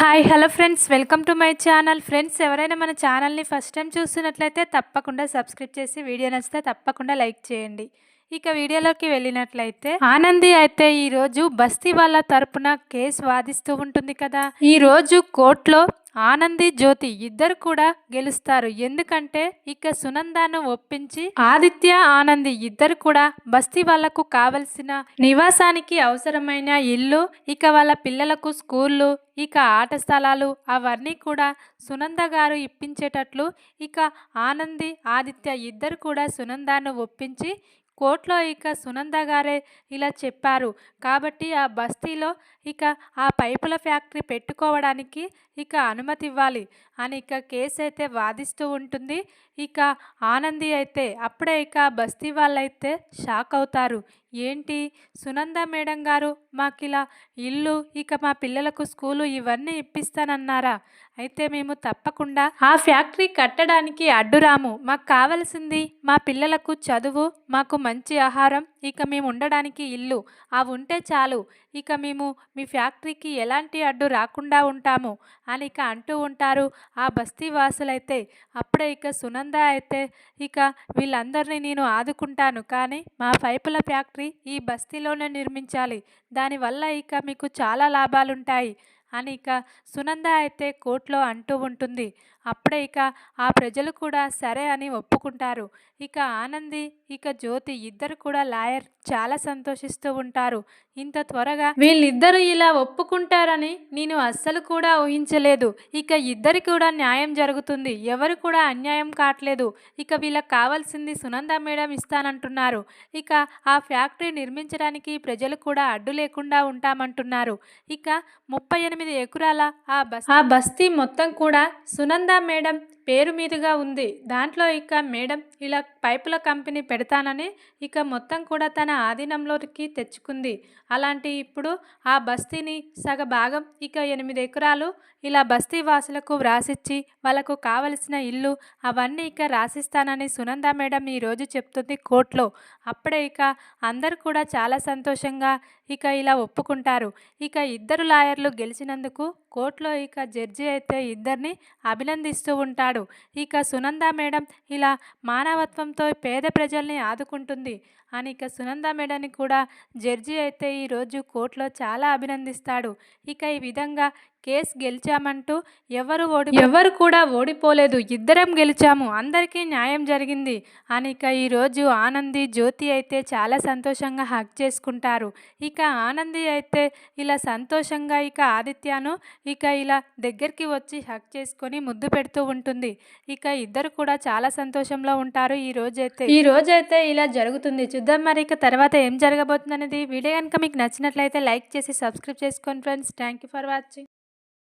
Hi hello friends. Welcome to my channel. Friends ఎవరైనా మన ఛానల్ని ఫస్ట్ టైం చూస్తున్నట్లయితే తప్పకుండా సబ్స్క్రైబ్ చేసి వీడియో నచ్చితే తప్పకుండా లైక్ చేయండి. ఇక వీడియోలోకి వెళ్ళినట్లయితే ఆనంది అయితే ఈరోజు బస్తీ వాళ్ళ తరపున కేసు వాదిస్తూ ఉంటుంది కదా. ఈరోజు కోర్టులో ఆనంది జ్యోతి ఇద్దరు కూడా గెలుస్తారు. ఎందుకంటే ఇక సునందాను ఒప్పించి ఆదిత్య ఆనంది ఇద్దరు కూడా బస్తీ వాళ్ళకు కావలసిన నివాసానికి అవసరమైన ఇల్లు ఇక వాళ్ళ పిల్లలకు స్కూళ్ళు ఇక ఆట స్థలాలు అవన్నీ కూడా సునంద గారు ఇప్పించేటట్లు ఇక ఆనంది ఆదిత్య ఇద్దరు కూడా సునందాను ఒప్పించి కోర్టులో ఇక సునంద గారే ఇలా చెప్పారు. కాబట్టి ఆ బస్తీలో ఇక ఆ పైపుల ఫ్యాక్టరీ పెట్టుకోవడానికి ఇక అనుమతి ఇవ్వాలి అని ఇక కేసు అయితే వాదిస్తూ ఉంటుంది. ఇక ఆనంది అయితే అప్పుడే ఇక బస్తీ వాళ్ళైతే షాక్ అవుతారు. ఏంటి? సునంద మేడం గారు మాకు ఇలా ఇల్లు ఇక మా పిల్లలకు స్కూలు ఇవన్నీ ఇప్పిస్తానన్నారా? అయితే మేము తప్పకుండా ఆ ఫ్యాక్టరీ కట్టడానికి అడ్డురాము. మాకు కావలసింది మా పిల్లలకు చదువు మాకు మంచి ఆహారం ఇక మేము ఉండడానికి ఇల్లు. అవి ఉంటే చాలు. ఇక మేము మీ ఫ్యాక్టరీకి ఎలాంటి అడ్డు రాకుండా ఉంటాము అని ఇక అంటూ ఉంటారు ఆ బస్తీ వాసులైతే. అప్పుడే ఇక సునంద అయితే ఇక వీళ్ళందరినీ నేను ఆదుకుంటాను. కానీ మా పైపుల ఫ్యాక్టరీ ఈ బస్తీలోనే నిర్మించాలి. దానివల్ల ఇక మీకు చాలా లాభాలుంటాయి. అని ఇక సునంద అయితే కోర్టులో అంటూ ఉంటుంది. అప్పుడే ఇక ఆ ప్రజలు కూడా సరే అని ఒప్పుకుంటారు. ఇక ఆనంది ఇక జ్యోతి ఇద్దరు కూడా లాయర్ చాలా సంతోషిస్తూ ఉంటారు. ఇంత త్వరగా వీళ్ళిద్దరూ ఇలా ఒప్పుకుంటారని నేను అస్సలు కూడా ఊహించలేదు. ఇక ఇద్దరికి కూడా న్యాయం జరుగుతుంది. ఎవరు కూడా అన్యాయం కావట్లేదు ఇక వీళ్ళకి కావాల్సింది సునంద మేడం ఇస్తానంటున్నారు. ఇక ఆ ఫ్యాక్టరీ నిర్మించడానికి ప్రజలు కూడా అడ్డు లేకుండా ఉంటామంటున్నారు. ఇక ముప్పై ఎనిమిది ఎకరాల ఆ బస్ ఆ బస్తీ మొత్తం కూడా సునంద మేడం పేరు మీదుగా ఉంది. దాంట్లో ఇక మేడం ఇలా పైపుల కంపెనీ పెడతానని ఇక మొత్తం కూడా తన ఆధీనంలోకి తెచ్చుకుంది. అలాంటి ఇప్పుడు ఆ బస్తీని సగ భాగం ఇక ఎనిమిది ఎకరాలు ఇలా బస్తీ వాసులకు వ్రాసిచ్చి వాళ్ళకు కావలసిన ఇల్లు అవన్నీ ఇక రాసిస్తానని సునంద మేడం ఈరోజు చెప్తుంది కోర్టులో. అప్పుడే ఇక అందరు కూడా చాలా సంతోషంగా ఇక ఇలా ఒప్పుకుంటారు. ఇక ఇద్దరు లాయర్లు గెలిచినందుకు కోర్టులో ఇక జడ్జి అయితే ఇద్దరిని అభినందిస్తూ ఉంటాడు. ఇక సునంద మేడం ఇలా మానవత్వంతో పేద ప్రజల్ని ఆదుకుంటుంది. అని ఇక సునంద మేడని కూడా జడ్జి అయితే ఈరోజు కోర్టులో చాలా అభినందిస్తాడు. ఇక ఈ విధంగా కేసు గెలిచామంటూ ఎవరు ఓడి ఎవరు కూడా ఓడిపోలేదు. ఇద్దరం గెలిచాము. అందరికీ న్యాయం జరిగింది అని ఇక ఈరోజు ఆనంది జ్యోతి అయితే చాలా సంతోషంగా హక్ చేసుకుంటారు. ఇక ఆనంది అయితే ఇలా సంతోషంగా ఇక ఆదిత్యను ఇక ఇలా దగ్గరికి వచ్చి హక్ చేసుకొని ముద్దు పెడుతూ ఉంటుంది. ఇక ఇద్దరు కూడా చాలా సంతోషంలో ఉంటారు ఈ రోజైతే. ఈ రోజైతే ఇలా జరుగుతుంది. చూద్దాం మరి. ఇక తర్వాత ఏం జరగబోతుంది అనేది వీడియో కనుక మీకు నచ్చినట్లయితే లైక్ చేసి సబ్స్క్రైబ్ చేసుకోండి friends. Thank you for watching.